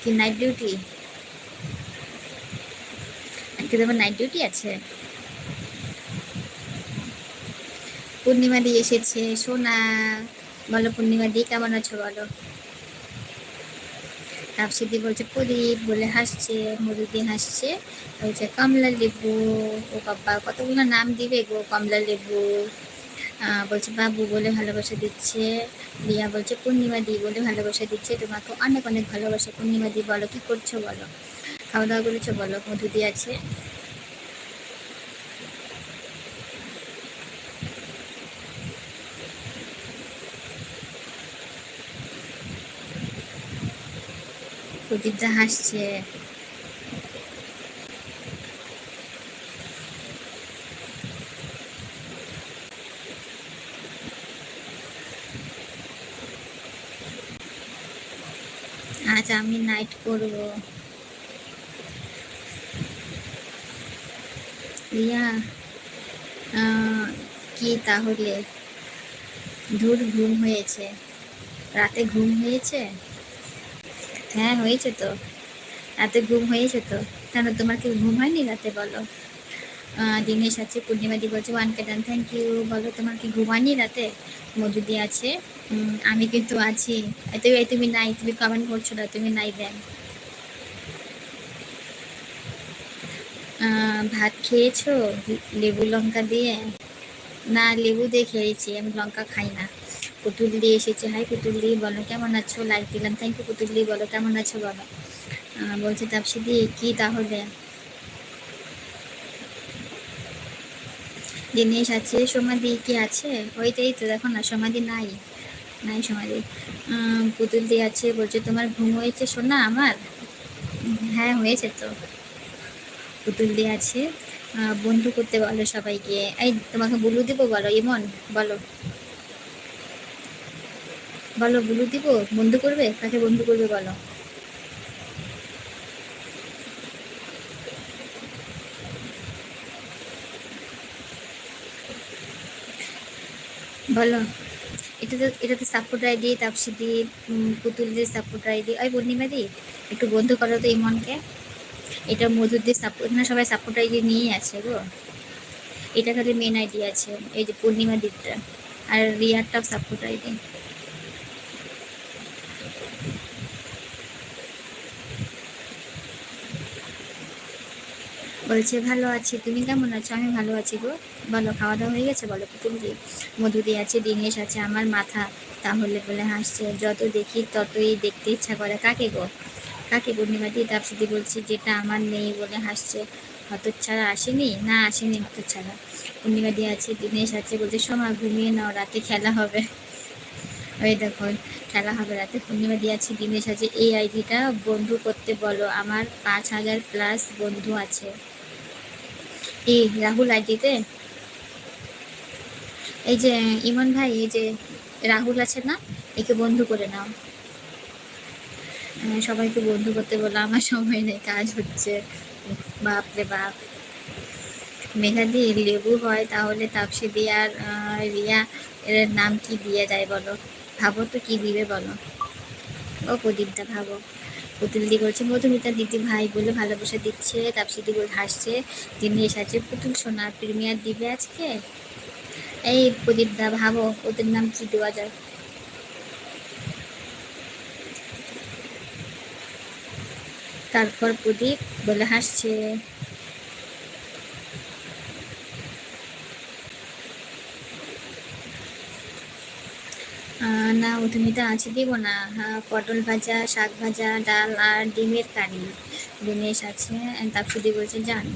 কি night duty আজকে তোমার নাইট ডিউটি আছে? পূর্ণিমা দি এসেছে, সোনা। বলো, পূর্ণিমা দি কেমন আছো বলো? তাপসিদি বলছে, প্রদীপ বলে হাসছে মধুদি হাসছে। বলছে কমলা লেবু ও বাবা, কতগুলো নাম দিবে গো কমলা লেবু বলছে, বাবু বলে ভালোবাসা দিচ্ছে, রিয়া বলছে, পূর্ণিমা দি বলে ভালোবাসা দিচ্ছে, তোমাকে অনেক অনেক ভালোবাসা, পূর্ণিমা দি বলো, কি করছ বলো? খাওয়া দাওয়া করেছ বলো মধুদি আছে। প্রদীপদা হাসছে। আজ আমি নাইট করব। রিয়া কি তাহলে? ধুর, ঘুম হয়েছে। রাতে ঘুম হয়েছে? হ্যাঁ হয়েছে তো। রাতে ঘুম হয়েছে তো। কেন তোমার কি ঘুম হয়নি রাতে বলো? দিনেশ আছে, পূর্ণিমা দি বলছে one K done thank you বলো, তোমার কি ঘুম হয়নি রাতে? মজুদি আছে। আমি কিন্তু আছি। তুমি তুমি নাই, তুমি কমেন্ট করছ না, তুমি নাই ব্যাং ভাত খেয়েছো? লেবু লঙ্কা দিয়ে? না, লেবু দিয়ে খেয়েছি, আমি লঙ্কা খাই না। পুতুল দিয়ে এসেছে। হাই পুতুল দিয়ে বলো কেমন আছো? লাইক দিলাম। থ্যাংক ইউ পুতুল দিয়ে বলো কেমন আছো, বলো। বলছে তাপসি দিয়ে কি তাহলে? দিনেশ আছে সমাধি কি আছে? ওইটাই তো দেখো না সমাধি নাই। নাই সমাধি পুতুল দিয়ে আছে, বলছে, তোমার ঘুম হয়েছে শোনা আমার? হ্যাঁ হয়েছে তো। পুতুল দিয়ে আছে। বন্ধু করতে বলো সবাইকে। এই, তোমাকে বুলু দিব? বলো, ইমন, বলো। বলো, বুলু দিব? বন্ধু করবে? কাকে বন্ধু করবে, বলো। বলো। এটাতে এটাতে সাপোর্ট আইডি তাপসি দি পুতুল দিয়ে সাপোর্ট রায় আইডি ওই পূর্ণিমা দি একটু বন্ধ করো তো ইমনকে এটা মধুর দিয়ে সাপোর্ট এখানে সবাই সাপোর্ট আইডি নিয়েই আছে গো। এটা খালি মেন আইডি আছে, এই যে পূর্ণিমা দিকটা আর রিয়ারটাও সাপোর্ট আইডি বলছে, ভালো আছি, তুমি কেমন আছো? আমি ভালো আছি গো। বলো খাওয়া দাওয়া হয়ে গেছে? বলো, পুতুল দি মধুদি আছে দিনেশ আছে আমার মাথা। তাহলে বলে হাসছে, যত দেখি ততই দেখতে ইচ্ছা করে। কাকে গো? কাকে? পূর্ণিমা দি তাপসিদি বলছি, যেটা আমার নেই বলে হাসছে। হতচ্ছাড়া আসেনি? না, আসেনি হতচ্ছাড়া। পূর্ণিমা দি আছে দিনেশ আছে বলছে সময় ঘুমিয়ে নাও, রাতে খেলা হবে। ওই দেখো, খেলা হবে রাতে। পূর্ণিমা দিয়ে আছে দিনেশ আছে এই আইডিটা বন্ধু করতে বলো, আমার পাঁচ হাজার প্লাস বন্ধু আছে। এই রাহুল আইডিতে? এই যে ইমন ভাই, এই যে রাহুল আছে না, একে বন্ধু করে নাও। সবাইকে বন্ধু করতে বলো, আমার সময় নেই, কাজ হচ্ছে। বাপ রে বাপ। মেঘাদি লেবু হয় তাহলে তাপসি দিয়ে রিয়া, এর নাম কি দিয়ে যায় বলো? ভাবো তো কি দিবে বলো। ও প্রদীপটা ভাবো। পুতুল দি বলছে, মধুমিতা দিদি ভাই বলে ভালোবাসা দিচ্ছে তাপসি দি বলে হাসছে, দিনে আছে পুতুল সোনার প্রিমিয়ার দিবে আজকে? এই প্রদীপ দা, ভাবো, ওদের নাম কি দেওয়া যায়? তারপর প্রদীপ বলে হাসছে না মধুমিতা আছে দিব না। হ্যাঁ পটল ভাজা, শাক ভাজা, ডাল আর ডিমের কারি। দিনেশ আছে তারপর বলছে যান